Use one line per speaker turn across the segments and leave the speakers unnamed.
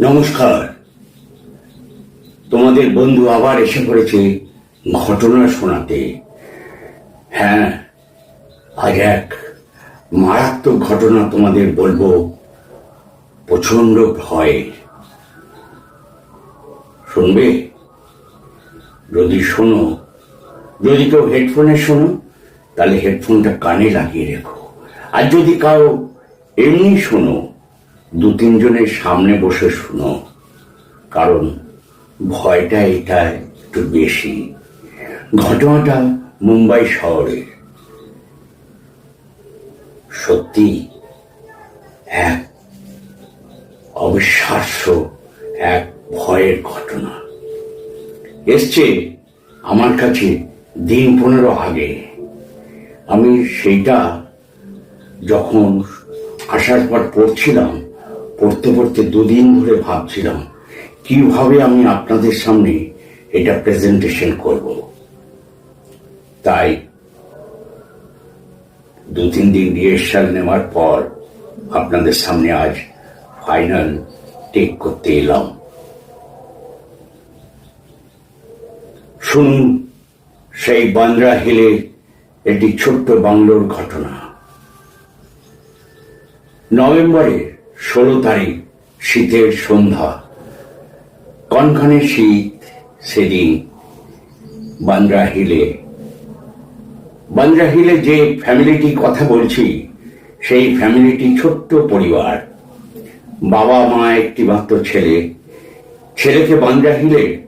নমস্কার। তোমাদের বন্ধু আবার এসে পড়েছে ঘটনা শোনাতে। হ্যাঁ আজ এক মারাত্মক ঘটনা তোমাদের বলব। প্রচণ্ড ভয়। শুনবে? যদি শোনো, যদি কেউ হেডফোনে শোনো, তাহলে হেডফোনটা কানে লাগিয়ে রেখো। আর যদি কাউ এমনি শোনো দু তিনজনের সামনে বসে শুনো, কারণ ভয়টা এটা একটু বেশি। ঘটনাটা মুম্বাই শহরের। সত্যি এক অবিশ্বাস্য এক ভয়ের ঘটনা। এসছে আমার কাছে দিন পনেরো আগে। আমি সেইটা যখন আসার পর পড়ছিলাম পড়তে পড়তে দুদিন ধরে ভাবছিলাম, কীভাবে আমি আপনাদের সামনে এটা প্রেজেন্টেশন করব। তাই দু তিন দিন রিহার্সাল নেওয়ার পর আপনাদের সামনে আজ ফাইনাল টেক করতে এলাম। শুনুন, সেই বান্দ্রা হিলের একটি ছোট্ট বাংলোর ঘটনা। নভেম্বরের ষোলো তারিখ, শীতের সন্ধ্যা। কনকনে শীত সেদিন বান্দ্রা হিলে। বান্দ্রা হিলে যে ফ্যামিলিটি কথা বলছি, সেই ফ্যামিলিটি ছোট্ট পরিবার। বাবা মা একটি মাত্র ছেলে। ছেলেকে বান্দ্রা হিলে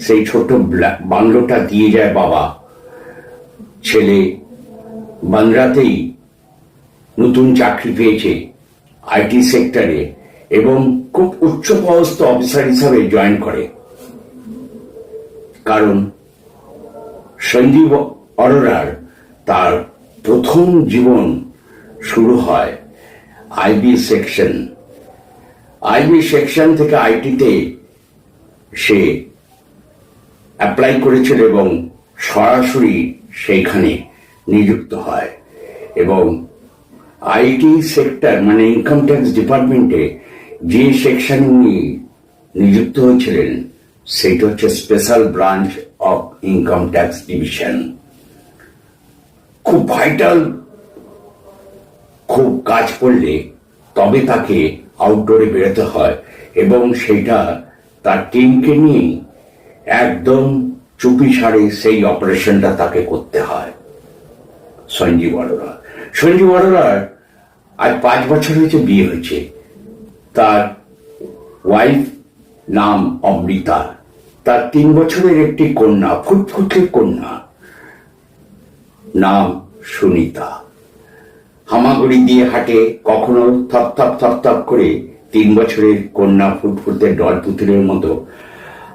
সেই ছোট্ট ব্লা- বাংলোটা দিয়ে যায় বাবা। ছেলে বান্দ্রাতেই নতুন চাকরি পেয়েছে। আইটি সেক্টরে এবং খুব উচ্চপদস্থ অফিসার হিসাবে জয়েন করে। কারণ সঞ্জীব অরোরার তার প্রথম জীবন শুরু হয় আইবি সেকশন। আইবি সেকশন থেকে আইটিতে সে অ্যাপ্লাই করেছিল এবং সরাসরি সেইখানে নিযুক্ত হয় এবং আইটি সেক্টর মানে ইনকাম ট্যাক্স ডিপার্টমেন্টে যে সেকশনে উনি নিযুক্ত হয়েছিলেন, সেটা হচ্ছে special branch of income tax division খুব ভাইটাল খুব কাজ করলে তবে তাকে আউটডোরে বেরোতে হয় এবং সেটা তার টিমকে নিয়ে একদম চুপি সারে সেই অপারেশনটা তাকে করতে হয়। সঞ্জীব অরোরা সঞ্জীব অরোরার আজ পাঁচ বছর হয়েছে বিয়ে হয়েছে। তার ওয়াইফ নাম অমৃতা। তার তিন বছরের একটি কন্যা ফুটফুটে কন্যা, নাম সুনিতা। হামাগুড়ি দিয়ে হাঁটে কখনো থপ থপ থপ থপ করে তিন বছরের কন্যা ফুটফুটে ডল পুতুলের মতো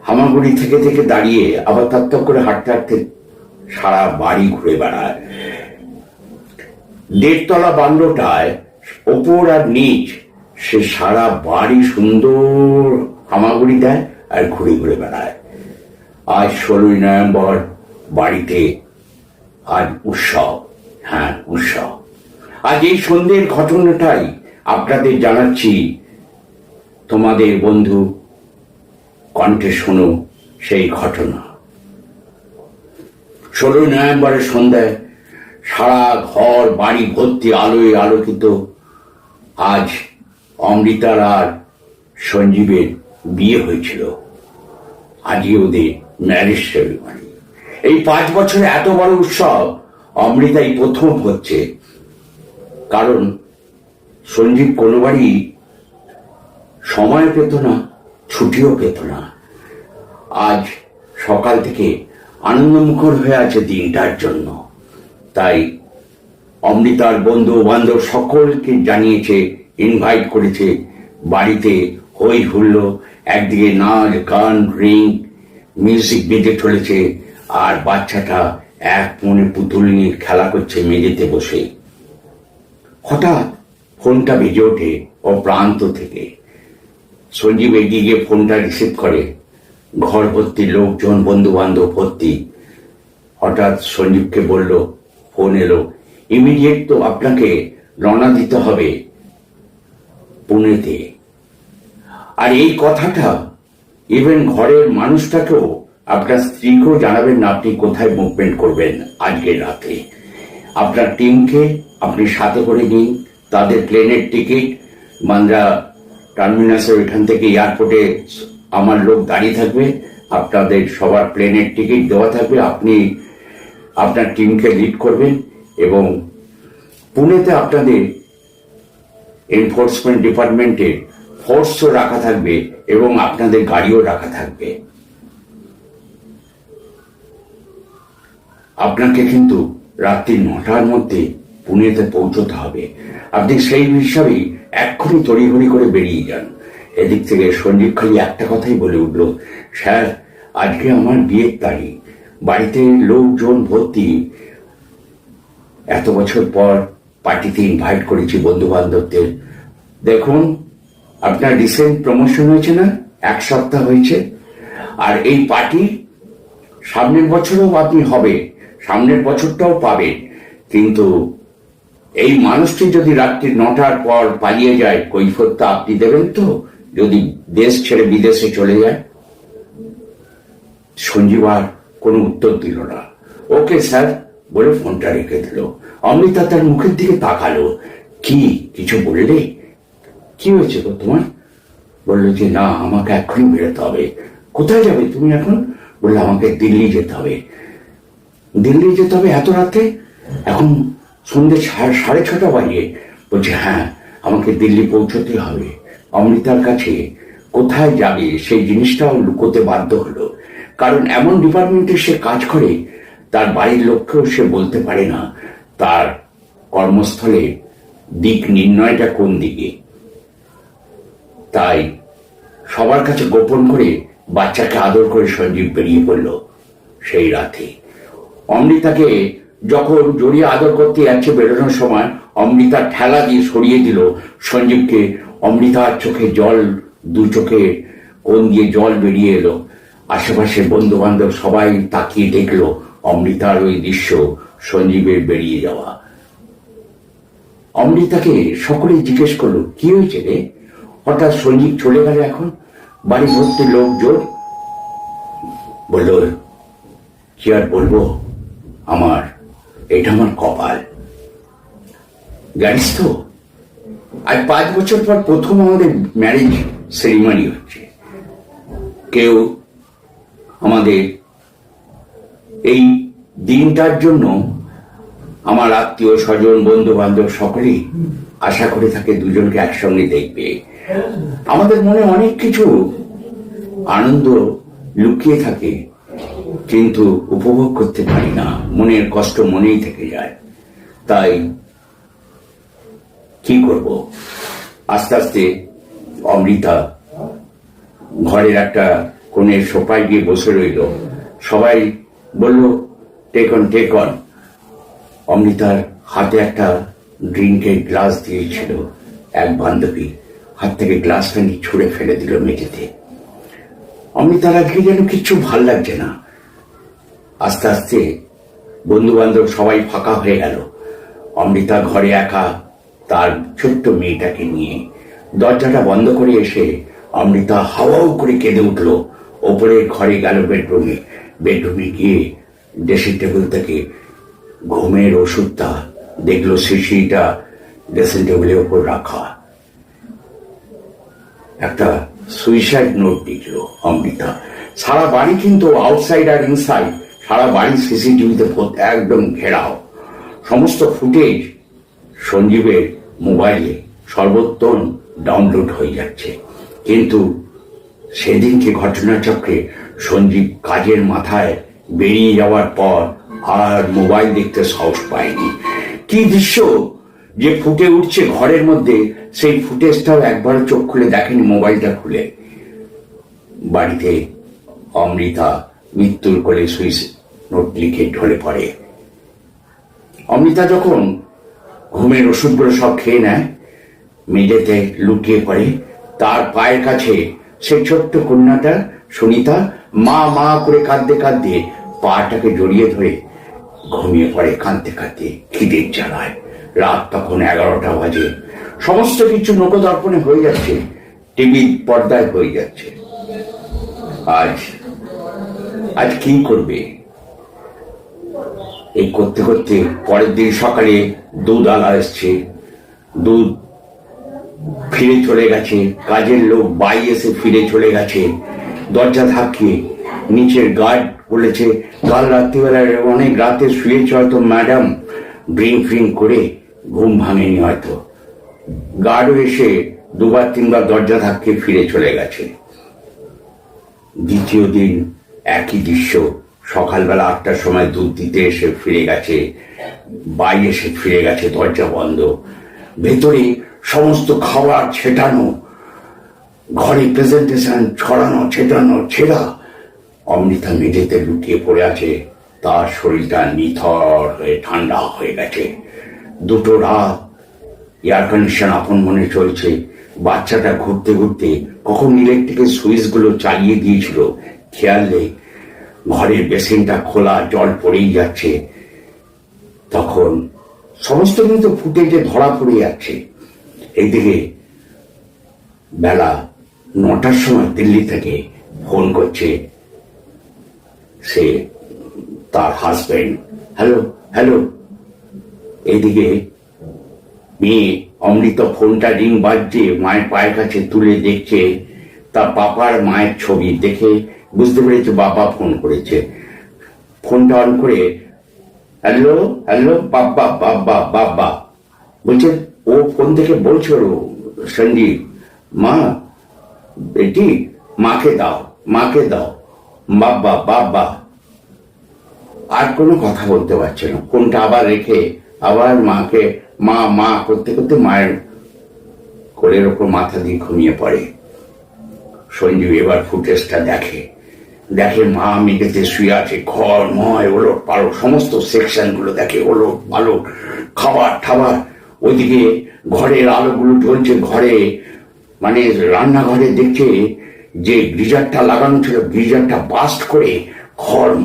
হামাগুড়ি থেকে থেকে দাঁড়িয়ে আবার থপ থপ করে হাঁটতে হাঁটতে সারা বাড়ি ঘুরে বেড়ায়। দেড়তলা বাংলোটায় ওপর আর নিচ, সে সারা বাড়ি সুন্দর হামাগুড়ি দেয় আর ঘুরে ঘুরে বেড়ায়। আজ ষোলোই নভেম্বর, বাড়িতে আজ উৎসব। হ্যাঁ উৎসব। আজ এই সন্ধ্যের ঘটনাটাই আপনাদের জানাচ্ছি। তোমাদের বন্ধু, কণ্ঠে শোনো সেই ঘটনা। ষোলোই নভেম্বরের সন্ধ্যায় সারা ঘর, বাড়ি ভর্তি, আলোয় আলোকিত আজ অমৃতার আর সঞ্জীবের বিয়ে হয়েছিল। আজই ওদের ম্যারেজ সেরিমনি এই পাঁচ বছরে এত বড় উৎসব অমৃতাই প্রথম হচ্ছে। কারণ সঞ্জীব কোনোবারই সময় পেত না, ছুটিও পেত না। আজ সকাল থেকে আনন্দমুখর হয়ে আছে দিনটার জন্য। তাই অমৃতার বন্ধু বান্ধব সকলকে জানিয়েছে ইনভাইট করেছে। বাড়িতে হই হুল্লো, একদিকে নাচ, গান রিং মিউজিক বেজে চলেছে, আর বাচ্চাটা এক মনে পুতুল নিয়ে খেলা করছে মেঝেতে বসে। হঠাৎ ফোনটা বেজে ওঠে ও প্রান্ত থেকে। সঞ্জীব এগিয়ে গিয়ে ফোনটা রিসিভ করে। ঘর ভর্তি লোকজন বন্ধু বান্ধব ভর্তি। হঠাৎ সঞ্জীবকে বলল, ফোন এলো। ইমিডিয়েট তো আপনাকে রওনা দিতে হবে পুনেতে। আর এই কথাটা ইভেন ঘরের মানুষটাকেও আপনার স্ত্রীকেও জানাবেন না আপনি কোথায় মুভমেন্ট করবেন আজকে রাতে। আপনার টিমকে আপনি সাথে করে নিন, তাদের প্লেনের টিকিট মান্দ্রা টার্মিনাসের ওইখান থেকে এয়ারপোর্টে আমার লোক দাঁড়িয়ে থাকবে, আপনাদের সবার প্লেনের টিকিট দেওয়া থাকবে, আপনি আপনার টিমকে লিড করবেন। এবং পুনেতে আপনাদের এনফোর্সমেন্ট ডিপার্টমেন্টে ফোর্সও রাখা থাকবে এবং আপনাদের গাড়িও রাখা থাকবে। আপনাকে কিন্তু রাত্রি নটার মধ্যে পুনেতে পৌঁছতে হবে। আপনি সেই হিসাবেই এক্ষুনি তড়িঘড়ি করে বেরিয়ে যান। এদিক থেকে সঞ্জীব খালি একটা কথাই বলে উঠল, স্যার, আজকে আমার বিয়ের তারিখ। বাড়িতে লোকজন ভর্তি এত বছর পর পার্টিতে ইনভাইট করেছি বন্ধু বান্ধবদের দেখুন, আপনার রিসেন্ট প্রমোশন হয়েছে না? এক সপ্তাহ হয়েছে। আর এই পার্টি সামনের বছরও আপনি হবে, সামনের বছরটাও পাবেন। কিন্তু এই মানুষটি যদি রাত্রি নটার পর পালিয়ে যায়, কৈফতটা আপনি দেবেন তো? যদি দেশ ছেড়ে বিদেশে চলে যায়? সঞ্জীব আর কোনো উত্তর দিল না। ওকে স্যার বলে ফোনটা রেখে দিল। অমৃতা তার মুখের দিকে তাকালো। কি, কিছু বললে? কি হয়েছে গো তোমার? বলল যে, না, আমাকে এক্ষুনি বেরোতে হবে। কোথায় যাবে তুমি এখন? বলল, আমাকে দিল্লি যেতে হবে। দিল্লি যেতে হবে এত রাতে? এখন সন্ধ্যে সাড়ে ছটা বাজে। বলছে হ্যাঁ আমাকে দিল্লি পৌঁছতে হবে। অমৃতার কাছে, কোথায় যাবে? সেই জিনিসটাও লুকোতে বাধ্য হলো। কারণ এমন ডিপার্টমেন্টে সে কাজ করে তার বাড়ির লোককেও সে বলতে পারে না। তার কর্মস্থলে দিক নির্ণয়টা কোন দিকে? তাই সবার কাছে গোপন করে বাচ্চাকে আদর করে সঞ্জীব বেরিয়ে পড়ল সেই রাতে। অমৃতাকে যখন জড়িয়ে আদর করতে যাচ্ছে বেরোনোর সময়, অমৃতা ঠেলা দিয়ে সরিয়ে দিল। সঞ্জীবকে অমৃতার চোখে জল, দু চোখে কোন দিয়ে জল বেরিয়ে এলো। আশেপাশে বন্ধু বান্ধব সবাই তাকিয়ে দেখল অমৃতার ওই দৃশ্য সঞ্জীবের বেরিয়ে যাওয়া। অমৃতাকে সকলেই জিজ্ঞেস করল, কি হয়েছে রে? হঠাৎ সঞ্জীব চলে গেল এখন? বাড়ি ভর্তি লোকজন বলল, কি আর বলব? আমার, এটা আমার কপাল। জানিস তো, আজ পাঁচ বছর পর প্রথম আমাদের ম্যারেজ সেরিমনি হচ্ছে। কেউ আমাদের এই দিনটার জন্য আমার আত্মীয় স্বজন বন্ধু বান্ধব সকলেই আশা করে থাকে দুজনকে একসঙ্গে দেখবে। আমাদের মনে অনেক কিছু আনন্দ লুকিয়ে থাকে, কিন্তু উপভোগ করতে পারি না। মনের কষ্ট মনেই থেকে যায়। তাই কি করব? আস্তে আস্তে অমৃতা ঘরের একটা কোণের সোফায় গিয়ে বসে রইল। সবাই বলল টেক অন টেক অন অমৃতার হাতে একটা ড্রিঙ্কের গ্লাস দিয়েছিল এক বান্ধবী। হাত থেকে গ্লাসটা নিয়ে ছুঁড়ে ফেলে দিল মেঝেতে। অমৃতার আজকে যেন কিচ্ছু ভালো লাগছে না। আস্তে আস্তে বন্ধু বান্ধব সবাই ফাঁকা হয়ে গেল। অমৃতা ঘরে একা তার ছোট্ট মেয়েটাকে নিয়ে দরজাটা বন্ধ করে এসে অমৃতা হাওয়াও করে কেঁদে উঠল। ওপরের ঘরে গেল বেডরুমে। বেডরুমে গিয়ে ড্রেসিং টেবিল থেকে ঘুমের ওষুধটা, দেখল শিশিটা ড্রেসিং টেবিলের ওপর রাখা। একটা সুইসাইড নোট দিল অমৃতা। সারা বাড়ি কিন্তু আউটসাইড আর ইনসাইড সারা বাড়ি সিসিটিভিতে একদম ঘেরাও। সমস্ত ফুটেজ সঞ্জীবের মোবাইলে সর্বোত্তম ডাউনলোড হয়ে যাচ্ছে। কিন্তু সেদিনকে ঘটনাচক্রে সঞ্জীব কাজের মাথায় বেরিয়ে যাওয়ার পর আর মোবাইল দেখতে সাহস পায়নি কি দৃশ্য? যে ফুটে উঠছে ঘরের মধ্যে, সেই ফুটেজটাও একবার চোখ খুলে দেখেনি, মোবাইলটা খুলে। বাড়িতে অমৃতা মৃত্যুর কোলে সুইস নোট লিখে ঢলে পড়ে। অমৃতা যখন ঘুমের ওষুধগুলো সব খেয়ে নেয়, মেঝেতে লুকিয়ে পড়ে, তার পায়ের কাছে সেই ছোট্ট কন্যাটা, সুনিতা, মা মা করে কাঁদতে কাঁদতে পাটাকে জড়িয়ে ধরে ঘুমিয়ে পড়ে, কাঁদতে কাঁদতে খিদের জ্বালায় রাত তখন এগারোটা বাজে। সমস্ত কিছু নৌকদর্পণে হয়ে যাচ্ছে টিভি পর্দায় হয়ে যাচ্ছে। আজ আজ কি করবে? এই করতে করতে পরের দিন সকালে দুধ আলা এসছে। দুধ ফিরে চলে গেছে। কাজের লোক বাই এসে ফিরে চলে গেছে। দরজা ধাক্কিয়ে নিচের গার্ড বলেছে, কাল রাত্রিবেলায় অনেক রাতে শুয়েছে হয়তো ম্যাডাম ড্রিং ফ্রিং করে ঘুম ভাঙেনি হয়তো। গার্ডও এসে দুবার তিনবার দরজা ধাক্কিয়ে ফিরে চলে গেছে। দ্বিতীয় দিন একই দৃশ্য, সকালবেলা আটটার সময় দুধ দিতে এসে ফিরে গেছে বাই এসে ফিরে গেছে দরজা বন্ধ। ভেতরে সমস্ত খাবার ছেটানো, ঘরে প্রেজেন্টেশন ছড়ানো, ছেটানো, ছেঁড়া। অমৃতা মেঝেতে লুকিয়ে পড়ে আছে। তার শরীরটা নিথর হয়ে ঠান্ডা হয়ে গেছে। দুটো রাত এয়ার কন্ডিশন আপন মনে চলছে। বাচ্চাটা ঘুরতে ঘুরতে কখন ইলেকট্রিকের সুইচগুলো চালিয়ে দিয়েছিল, খেয়াল ঘরের বেসিনটা খোলা, জল পড়েই যাচ্ছে। তখন সমস্ত কিন্তু ফুটেজে ধরা পড়ে যাচ্ছে। এইদিকে বেলা নটার সময় দিল্লি থেকে ফোন করছে সে তার হাজবেন্ড হ্যালো হ্যালো এইদিকে মেয়ে অমৃত ফোনটা রিং বাজছে, মায়ের পায়ের কাছে তুলে দেখছে, তার বাবার মায়ের ছবি দেখে বুঝতে পেরেছে বাবা ফোন করেছে। ফোনটা অন করে হ্যালো হ্যালো বাব্বা বাব্বা বাব্বা বলছে, ও ফোন থেকে বলছিল সঞ্জীব মা, বেটি, মাকে দাও মাকে দাও। বাব্বা বাব্বা আর কোনো কথা বলতে পারছে না। কোনটা আবার রেখে আবার মাকে, মা মা করতে করতে মায়ের কোলের ওপর মাথা দিয়ে ঘুমিয়ে পড়ে। সঞ্জীব এবার ফুটেজটা দেখে। দেখে মা মেঝেতে শুয়ে আছে, ঘর, ময়, ওলট পালট, সমস্ত সেকশনগুলো দেখে, ওলট পালট, খাবার ঠাবার। ওইদিকে ঘরের আলোগুলো জ্বলছে, ঘরে মানে রান্নাঘরে দেখছে যে গিজারটা লাগানো ছিল গিজারটা বাস্ট করে ঘর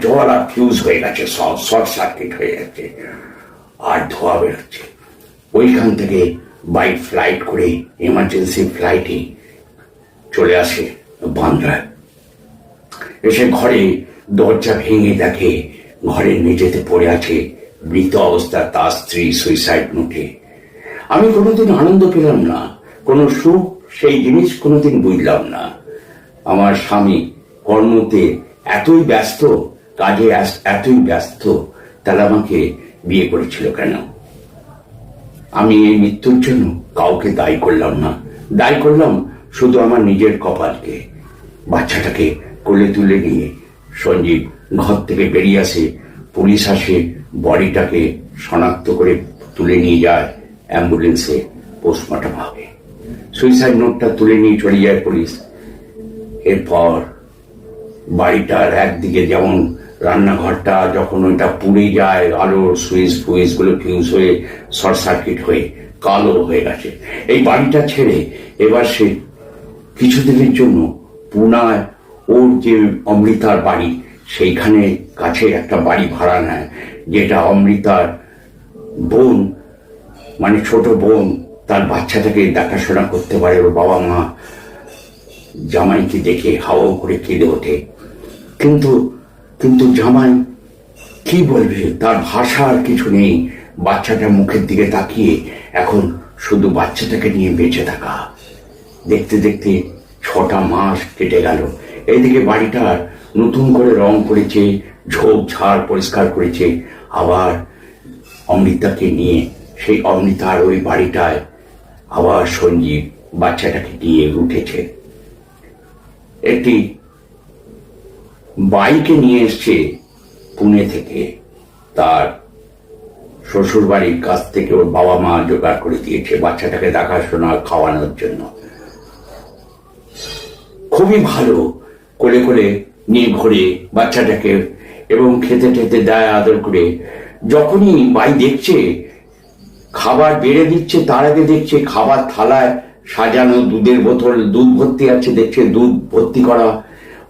জল আর ফিউজ হয়ে গেছে, সব শর্ট সার্কিট হয়ে গেছে। আর ধোয়া বেরোচ্ছে। ওইখান থেকে বাইক ফ্লাইট করে এমার্জেন্সি ফ্লাইটে চলে আসে বান্দ্রায়। এসে ঘরে দরজা ভেঙে দেখে ঘরের মেঝেতে পড়ে আছে মৃত অবস্থা তার স্ত্রী সুইসাইড নোটে আমি কোনোদিন আনন্দ পেলাম না। কোনো সুখ সেই জিনিস কোনোদিন বুঝলাম না। আমার স্বামী কর্মতে এতই ব্যস্ত, কাজে এতই ব্যস্ত, তারা আমাকে বিয়ে করেছিল কেন? আমি এই মৃত্যুর জন্য কাউকে দায়ী করলাম না। দায়ী করলাম শুধু আমার নিজের কপালকে। বাচ্চাটাকে কোলে তুলে নিয়ে সঞ্জীব ঘর থেকে বেরিয়ে আসে, পুলিশ আসে, বডিটাকে শনাক্ত করে তুলে নিয়ে যায়, অ্যাম্বুলেন্সে পোস্টমর্টম হবে। সুইসাইড নোটটা তুলে নিয়ে চলে যায় পুলিশ এরপর বাড়িটার একদিকে যেমন রান্নাঘরটা যখন ওইটা পুড়ে যায় আলোর সুইচ ফুইচগুলো ফিউজ হয়ে, শর্ট সার্কিট হয়ে, কালো হয়ে গেছে। এই বাড়িটা ছেড়ে এবার সে কিছুদিনের জন্য পুনায় ওর যে অমৃতার বাড়ি, সেইখানে কাছে একটা বাড়ি ভাড়া নেয়, যেটা অমৃতার বোন মানে ছোট বোন তার বাচ্চাটাকে দেখাশোনা করতে পারে ওর বাবা মা। জামাইকে দেখে হাওয়া করে কেঁদে ওঠে। কিন্তু কিন্তু জামাই কি বলবে? তার ভাষা আর কিছু নেই। বাচ্চাটা মুখের দিকে তাকিয়ে এখন শুধু বাচ্চাটাকে নিয়ে বেঁচে থাকা। দেখতে দেখতে ছটা মাস কেটে গেল। এইদিকে বাড়িটার নতুন করে রং করেছে, ঝোপ, ঝাড় পরিষ্কার করেছে। আবার অমৃতাকে নিয়ে সেই অমৃতার ওই বাড়িটায় আবার সঞ্জীব বাচ্চাটাকে নিয়ে উঠেছে। একটি বাইকে নিয়ে এসছে পুনে থেকে। তার শ্বশুর বাড়ির কাছ থেকে ওর বাবা মা জোগাড় করে দিয়েছে বাচ্চাটাকে দেখাশোনা খাওয়ানোর জন্য। খুবই ভালো করে কোলে নিয়ে ঘোরে বাচ্চাটাকে এবং খেতে টেতে দেয় আদর করে। যখনই বাই দেখছে খাবার বেড়ে দিচ্ছে তার আগে দেখছে, খাবার থালায় সাজানো দুধের বোতল, দুধ ভর্তি আছে, দেখছে দুধ ভর্তি করা।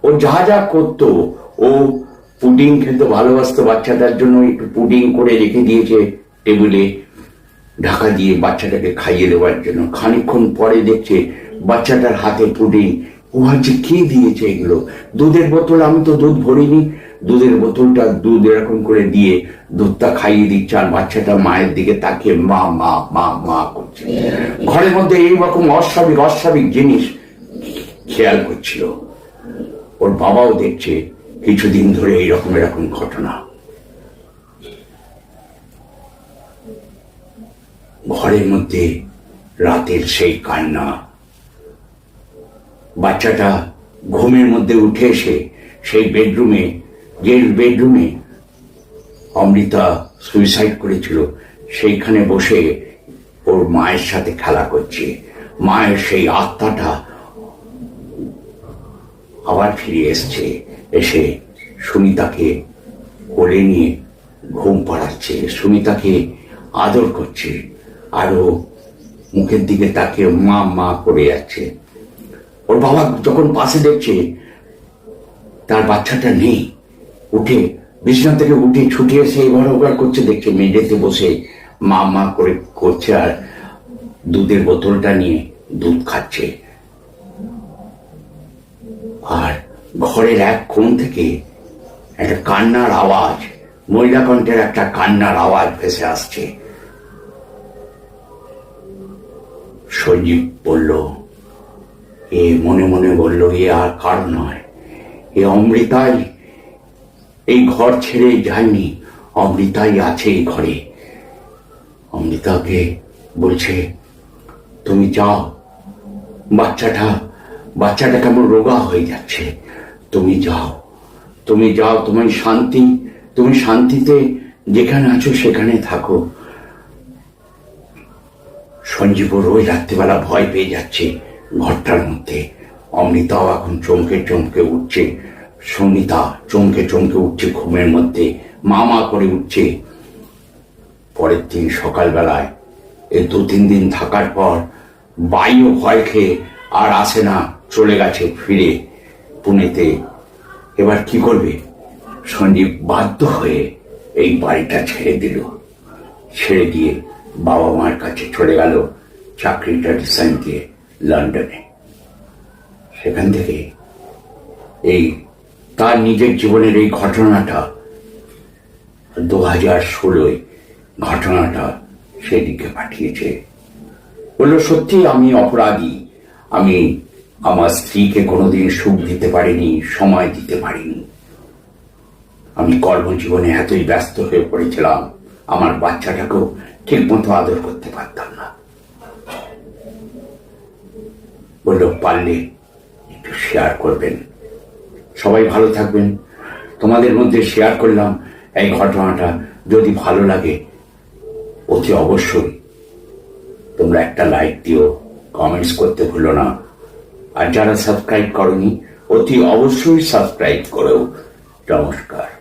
ও যা যা করতো, ও পুডিং খেতে ভালোবাসতো বাচ্চাটার জন্য, একটু পুডিং করে রেখে দিয়েছে টেবিলে, ঢাকা দিয়ে বাচ্চাটাকে খাইয়ে দেওয়ার জন্য। খানিকক্ষণ পরে দেখছে বাচ্চাটার হাতে পুডিং। ও ভাবছে, কে দিয়েছে এগুলো? দুধের বোতল, আমি তো দুধ ভরিনি। দুধের বোতলটা দুধ এরকম করে দিয়ে দুধটা খাইয়ে দিচ্ছে আর বাচ্চাটা মায়ের দিকে তাকিয়ে মা মা মা মা করছে। ঘরের মধ্যে এইরকম অস্বাভাবিক অস্বাভাবিক জিনিস খেয়াল করছিল। ওর বাবাও দেখছে কিছুদিন ধরে এইরকম, এরকম ঘটনা। ঘরের মধ্যে রাতের সেই কান্না। বাচ্চাটা ঘুমের মধ্যে উঠে এসে সেই বেডরুমে যে বেডরুমে অমৃতা সুইসাইড করেছিল। সেইখানে বসে ওর মায়ের সাথে খেলা করছে। মায়ের সেই আত্মাটা আবার ফিরে এসছে। এসে সুনিতাকে কোলে নিয়ে ঘুম পাড়াচ্ছে। সুনিতাকে আদর করছে আরও মুখের দিকে তাকে মা মা করে যাচ্ছে। ওর বাবা যখন পাশে দেখছে, তার বাচ্চাটা নেই। উঠে, বিছানা থেকে উঠে ছুটে এসে এবার ওবার করছে, দেখছে মেঝেতে বসে মা মা করে করছে আর দুধের বোতলটা নিয়ে দুধ খাচ্ছে। আর ঘরের এক কোণ থেকে একটা কান্নার আওয়াজ, মহিলা কণ্ঠের একটা কান্নার আওয়াজ ভেসে আসছে। সঞ্জীব বলল, এ মনে মনে বলল, এ আর কার নয়, এ অমৃতাই এই ঘর ছেড়ে যায়নি। অমৃতাই আছে এই ঘরে। অমৃতাকে বলছে, তুমি যাও। বাচ্চাটা বাচ্চাটা কেমন রোগা হয়ে যাচ্ছে। তুমি যাও। তুমি যাও তোমার শান্তি, তুমি শান্তিতে যেখানে আছো সেখানে থাকো। সঞ্জীব রোজ রাত্রিবেলা ভয় পেয়ে যাচ্ছে ঘরটার মধ্যে। অমৃতাও এখন চমকে চমকে উঠছে। সঙ্গীতা চমকে চমকে উঠছে ঘুমের মধ্যে মা মা করে উঠছে। পরের দিন সকালবেলায় এই দু তিন দিন থাকার পর বাইও ভয় খেয়ে আর আসে না, চলে গেছে ফিরে পুনেতে। এবার কি করবে? সঞ্জীব বাধ্য হয়ে এই বাড়িটা ছেড়ে দিল। ছেড়ে দিয়ে বাবা মার কাছে চলে গেল চাকরিটা রিসাইন দিয়ে লন্ডনে। সেখান থেকে এই তার নিজের জীবনের এই ঘটনাটা, দু হাজার ষোলোয় ঘটনাটা সেদিকে পাঠিয়েছে। বলল, সত্যি আমি অপরাধী। আমি আমার স্ত্রীকে কোনোদিন সুখ দিতে পারিনি, সময় দিতে পারিনি। আমি কর্মজীবনে এতই ব্যস্ত হয়ে পড়েছিলাম, আমার বাচ্চাটাকেও ঠিক মতো আদর করতে পারতাম না। বলল, পারলে একটু শেয়ার করবেন। সবাই ভালো থাকবেন। তোমাদের মধ্যে শেয়ার করলাম এই ঘটনাটা। যদি ভালো লাগে, অতি অবশ্যই তোমরা একটা লাইক দিও কমেন্টস করতে ভুলো না। আর যারা সাবস্ক্রাইব করনি, অতি অবশ্যই সাবস্ক্রাইব করো নমস্কার।